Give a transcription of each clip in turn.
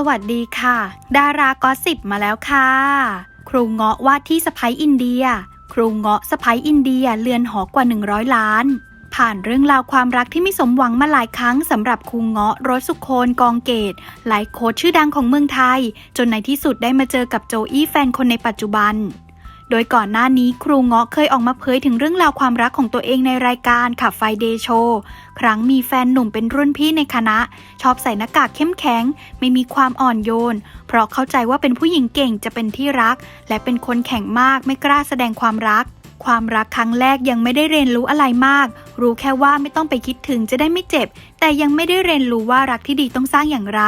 สวัสดีค่ะ ดารากอสิบมาแล้วค่ะ ครูเงาะว่าที่สไปอินเดีย ครูเงาะสไปอินเดียเลือนหอกว่า 100 ล้าน ผ่านเรื่องราวความรักที่ไม่สมหวังมาหลายครั้งสำหรับครูเงาะรสสุโคนกองเกตไลายโค้ชชื่อดังของเมืองไทย จนในที่สุดได้มาเจอกับโจอี้แฟนคนในปัจจุบัน โดยก่อนหน้านี้ครูเงาะเคยออกมาเผยถึงเรื่องราวความรักของตัวเองในรายการขับไฟเดโชครั้งมีแฟนหนุ่มเป็นรุ่นพี่ในคณะ ชอบใส่หน้ากากเข้มแข็ง ไม่มีความอ่อนโยน เพราะเข้าใจว่าเป็นผู้หญิงเก่งจะเป็นที่รัก และเป็นคนแข็งมากไม่กล้าแสดงความรัก ความรักครั้งแรกยังไม่ได้เรียนรู้อะไรมาก รู้แค่ว่าไม่ต้องไปคิดถึงจะได้ไม่เจ็บ แต่ยังไม่ได้เรียนรู้ว่ารักที่ดีต้องสร้างอย่างไร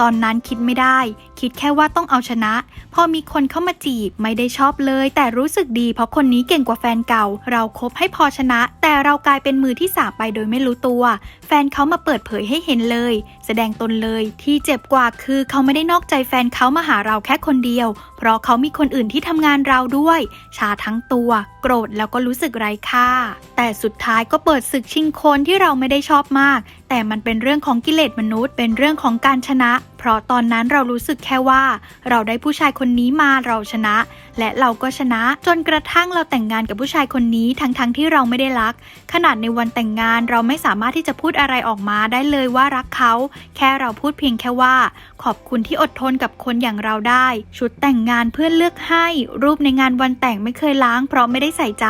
ตอนนั้นคิดไม่ได้ คิดแค่ว่าต้องเอาชนะ พอมีคนเข้ามาจีบไม่ได้ชอบเลย แต่รู้สึกดี เพราะคนนี้เก่งกว่าแฟนเก่า เราคบให้พอชนะ แต่เรากลายเป็นมือที่สามไปโดยไม่รู้ตัว แฟนเขามาเปิดเผยให้เห็นเลย แสดงตนเลยที่เจ็บกว่าคือเขาไม่ได้นอกใจแฟนเขามาหาเราแค่คนเดียว เพราะเขามีคนอื่นที่ทำงานเราด้วย ชาทั้งตัว โกรธแล้วก็รู้สึกไร้ค่า แต่สุดท้ายก็เปปิดศึกชิงคนที่เราไม่ได้ชอบมาก แต่มันเป็นเรื่องของกิเลสมนุษย์ เป็นเรื่องของการชนะ เพราะตอนนั้นเรารู้สึกแค่ว่า เราได้ผู้ชายคนนี้มาเราชนะ และเราก็ชนะจนกระทั่งเราแต่งงานกับผู้ชายคนนี้ทั้งๆทที่เราไม่ได้รัก ขนาดในวันแต่งงานเราไม่สามารถที่จะพูดอะไรออกมาได้เลยว่ารักเขา แค่เราพูดเพียงแค่ว่า ขอบคุณที่อดทนกับคนอย่างเราได้ ชุดแต่งงานเพื่อนเลือกให้ รูปในงานวันแต่งไม่เคยล้าง เพราะไม่ได้ใส่ใจ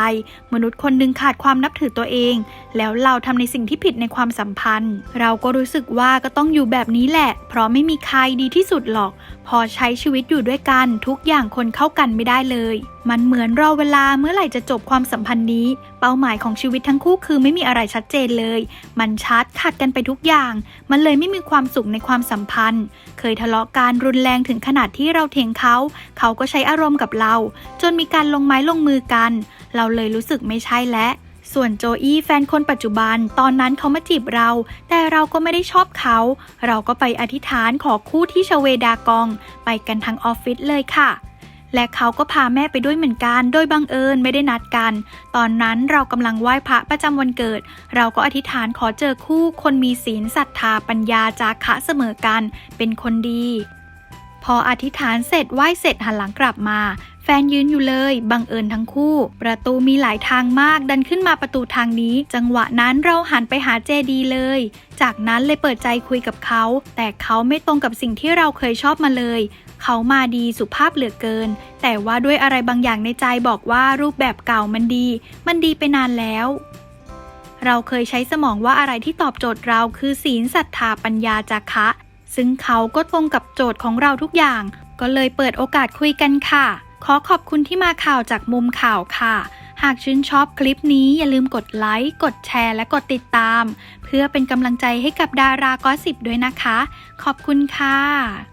มนุษย์คนหนึ่งขาดความนับถือตัวเอง แล้วเราทำในสิ่งที่ผิดในความสัมพันธ์ เราก็รู้สึกว่าก็ต้องอยู่แบบนี้แหละ เพราะไม่มีใครดีที่สุดหรอก พอใช้ชีวิตอยู่ด้วยกันทุกอย่างคนเข้ากันไม่ได้เลย มันเหมือนรอเวลาเมื่อไหร่จะจบความสัมพันธ์นี้ เป้าหมายของชีวิตทั้งคู่คือไม่มีอะไรชัดเจนเลย มันชัดขัดกันไปทุกอย่าง มันเลยไม่มีความสุขในความสัมพันธ์ เคยทะเลาะกันรุนแรงถึงขนาดที่เราเถียงเขา เขาก็ใช้อารมณ์กับเรา จนมีการลงไม้ลงมือกัน เราเลยรู้สึกไม่ใช่และ ส่วนโจอี้แฟนคนปัจจุบันตอนนั้นเขามาจีบเรา แต่เราก็ไม่ได้ชอบเขา เราก็ไปอธิษฐานขอคู่ที่ชเวดากอง ไปกันทั้งออฟฟิศเลยค่ะ และเขาก็พาแม่ไปด้วยเหมือนกัน โดยบังเอิญไม่ได้นัดกัน ตอนนั้นเรากำลังไหว้พระประจำวันเกิด เราก็อธิษฐานขอเจอคู่คนมีศีลศรัทธาปัญญาจาคะเสมอกัน เป็นคนดีพออธิษฐานเสร็จไหว้เสร็จหันหลังกลับมา แฟนยืนอยู่เลย บังเอิญทั้งคู่ ประตูมีหลายทางมาก ดันขึ้นมาประตูทางนี้ จังหวะนั้นเราหันไปหาเจดีเลย จากนั้นเลยเปิดใจคุยกับเขา แต่เขาไม่ตรงกับสิ่งที่เราเคยชอบมาเลย เขามาดีสุภาพเหลือเกิน แต่ว่าด้วยอะไรบางอย่างในใจบอกว่ารูปแบบเก่ามันดี มันดีไปนานแล้วเราเคยใช้สมองว่าอะไรที่ตอบโจทย์เราคือศีลศรัทธาปัญญาจาคะ ซึ่งเขาก็ตรงกับโจทย์ของเราทุกอย่าง ก็เลยเปิดโอกาสคุยกันค่ะ ขอขอบคุณที่มาข่าวจากมุมข่าวค่ะ หากชื่นชอบคลิปนี้อย่าลืมกดไลค์ กดแชร์ และกดติดตาม เพื่อเป็นกำลังใจให้กับดารากอสิบด้วยนะคะ ขอบคุณค่ะ